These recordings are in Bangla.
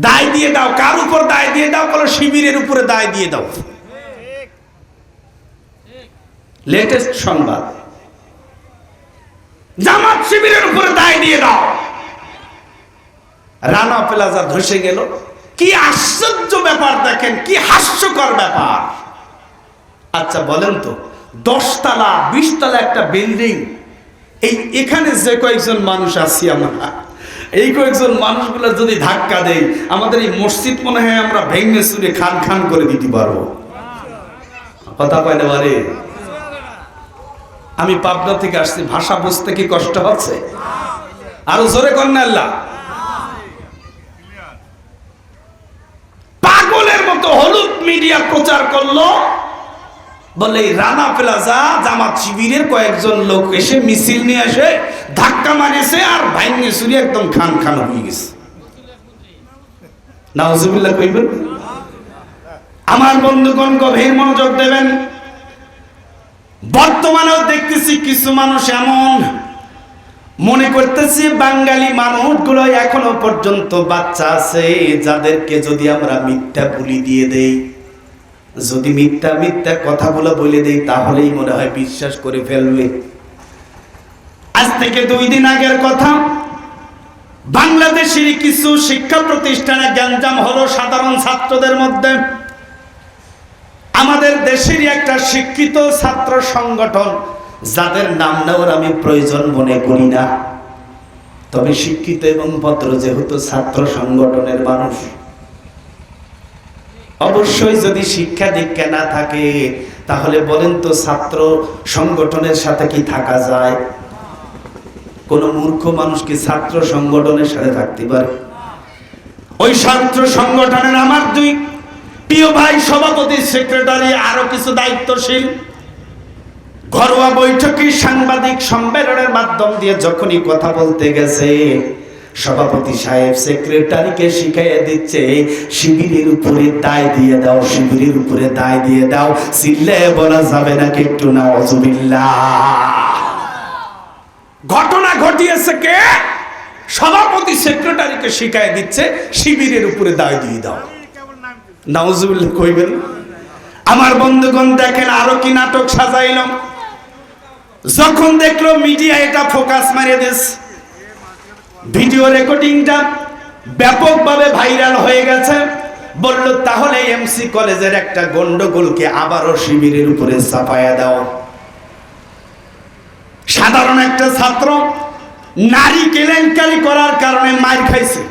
দায় দিয়ে দাও, কার উপর দায় দিয়ে দাও? বলো, শিবিরের উপরে দায় দিয়ে দাও। লেটেস্ট সংবাদ। জামাত শিবিরের উপরে দায় দিয়ে দাও। রানা প্লাজা ধসে গেল। কি আশ্চর্য ব্যাপার দেখেন, কি হাস্যকর ব্যাপার। আচ্ছা বলেন তো, দশতলা, বিশতলা একটা বিল্ডিং এই এখানে যে কয়েকজন মানুষ আছি আমরা। এই কয়েকজন মানুষগুলো যদি ধাক্কা দেই আমাদের এই মসজিদ মনে হয় আমরা ভেঙে চুরে খান খান করে দিতে পারব। কথা না বারে? আমি পাবনা থেকে আসছি, ভাষা বুঝতে কি কষ্ট হচ্ছে? আরও জোরে কন্যা আল্লাহ। পাগলের মতো হলুদ মিডিয়া প্রচার করল বলে, রানা প্লাজা জামাত শিবিরের কয়েকজন লোক এসে মিছিল নিয়ে এসে ধাক্কা মারেছে আর ভাইঙ্গে সুরি একদম খান খান হয়ে গেছে। নাউজুবিল্লাহ কইবেন? আমার বন্ধুগণ গভীর মনোযোগ দেবেন। বর্তমানেও দেখতেছি কিছু মানুষ এমন। মনে করতেছি বাঙালি মানুষগুলো এখনও পর্যন্ত বাচ্চা আছে, যাদেরকে যদি আমরা মিথ্যা বুলি দিয়ে দেই। যদি মিথ্যা মিথ্যা কথাগুলো বলে দেই, তাহলেই মনে হয় বিশ্বাস করে ফেলবে। আজ থেকে দুই দিন আগের কথা, বাংলাদেশের কিছু শিক্ষা প্রতিষ্ঠানে গ্যাঞ্জাম হলো সাধারণ ছাত্রদের মধ্যে। আমাদের দেশেরই একটা শিক্ষিত ছাত্র সংগঠন, যাদের নাম নেওয়ার আমি প্রয়োজন মনে করি না। তবে শিক্ষিত এবং পত্র যেহেতু ছাত্র সংগঠনের মানুষ অবশ্যই যদি শিক্ষা দীক্ষা না থাকে, তাহলে বলেন তো ছাত্র সংগঠনের সাথে কি থাকা যায়? কোন মূর্খ মানুষ কি ছাত্র সংগঠনের সাথে থাকতে পারে? ওই ছাত্র সংগঠনের আমার দুই প্রিয় ভাই সভাপতি সেক্রেটারি আরও কিছু দায়িত্বশীল। ঘরোয়া বৈঠকে সাংবাদিক সম্মেলনের মাধ্যম দিয়ে যখনই কথা বলতে গেছে সভাপতি সাহেব সেক্রেটারিকে শিখাইয়া দিচ্ছে, শিবিরের উপরে দায় দিয়ে দাও, শিবিরের উপরে দায় দিয়ে দাও। সিল্লে বলা যাবে না একটু না অজুবিল্লা ঘটনা ঘটিয়েছে কে? সভাপতি সেক্রেটারিকে শিখাই দিচ্ছে, শিবিরের উপরে দায় দিয়ে দাও। নাউজুবিল্লাহ কইবেন, আমার বন্ধুগণ, দেখেন আরও কি নাটক সাজাইলাম। যখন দেখল মিডিয়া এটা ফোকাস মারিয়ে দিস ভিডিও রেকর্ডিংটা ব্যাপকভাবে ভাইরাল হয়ে গেছে। বলল, তাহলে এমসি কলেজের একটা গন্ডগোলকে আবারও শিবিরের উপরে চাপায়া দাও। সাধারণ একটা ছাত্র নারী কেলেঙ্কারি করার কারণে মার খাইছে।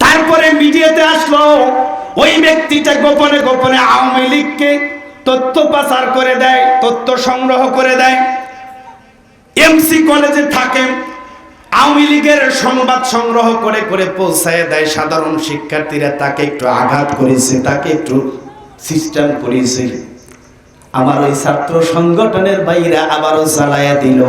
তারপরে মিডিয়াতে আসলো, ওই ব্যক্তিটা গোপনে গোপনে আওয়ামী লীগকে তথ্য পাচার করে দেয়, তথ্য সংগ্রহ করে দেয়। এমসি কলেজে থাকে আওয়ামী লীগের সংবাদ সংগ্রহ করে করে পৌঁছায় দেয় সাধারণ শিক্ষার্থীরা, তাকে একটু আঘাত করেছে, তাকে একটু সিস্টেম করেছে। আমার ওই ছাত্র সংগঠনের ভাইরা আবারও চালাইয়া দিল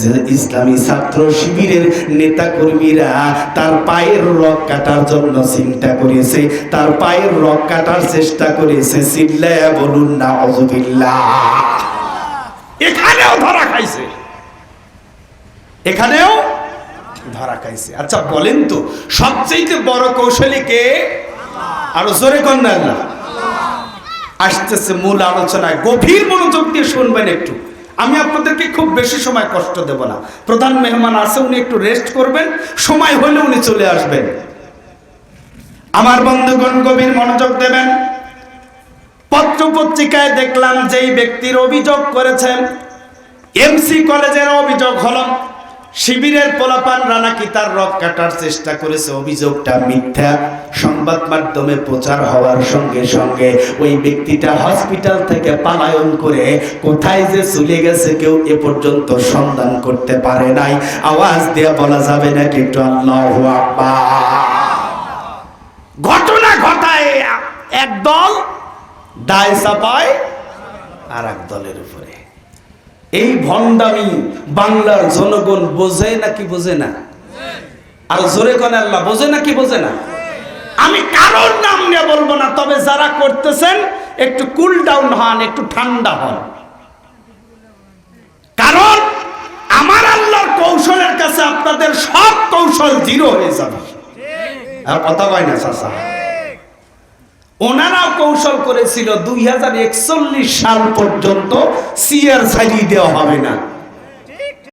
যে ইসলামী ছাত্র শিবিরের নেতা কর্মীরা তার পায়ের রক কাটার জন্য চিন্তা করেছে, তার পায়ের রক কাটার চেষ্টা করেছে। চিল্লায়া বলুন না অজুবিল্লাহ এখানেও ধরা খাইছে। এখানেও ধরা খাইছে। আচ্ছা বলেন তো সবচেয়ে বড় কৌশলী কে? আরও জোরে কন্যা আসতেছে মূল আলোচনায়। গভীর মনোযোগ দিয়ে শুনবেন একটু। আমি আপনাদেরকে খুব বেশি সময় কষ্ট দেব না। প্রধান মেহমান আছে, উনি একটু রেস্ট করবেন। সময় হলে উনি চলে আসবেন। আমার বন্ধুগণ গভীর মনোযোগ দেবেন। পত্র পত্রিকায় দেখলাম যেই ব্যক্তির অভিযোগ করেছেন এমসি কলেজের অভিযোগ হলো শিবিরের পোলাপান রানা কি তার রক কাটার চেষ্টা করেছে? অভিযোগটা মিথ্যা। সংবাদ মাধ্যমে প্রচার হওয়ার সঙ্গে সঙ্গে ওই ব্যক্তিটা হসপিটাল থেকে পালায়ন করে কোথায় যে চলে গেছে কেউ এ পর্যন্ত সন্ধান করতে পারে নাই। আওয়াজ দিয়ে বলা যাবে না কিন্তু আল্লাহ ঘটনা ঘটায় এক দল, দায় চাপায় আর এক দলের উপরে। এই ভণ্ডামি বাংলার জনগণ বোঝে নাকি বোঝে না? আর জোরে কনে আল্লাহ, বোঝে নাকি বোঝে না? আমি কারোর নাম নিয়ে বলব না, তবে যারা করতেছেন, একটু কুল ডাউন হন, একটু ঠান্ডা হন। কারণ আমার আল্লাহর কৌশলের কাছে আপনাদের সব কৌশল জিরো হয়ে যাবে। আর কথা কয় না, চাচা? ওনারাও কৌশল করেছিল দুই হাজার একচল্লিশ সাল পর্যন্ত সিআর ছাড়িয়ে দেওয়া হবে না।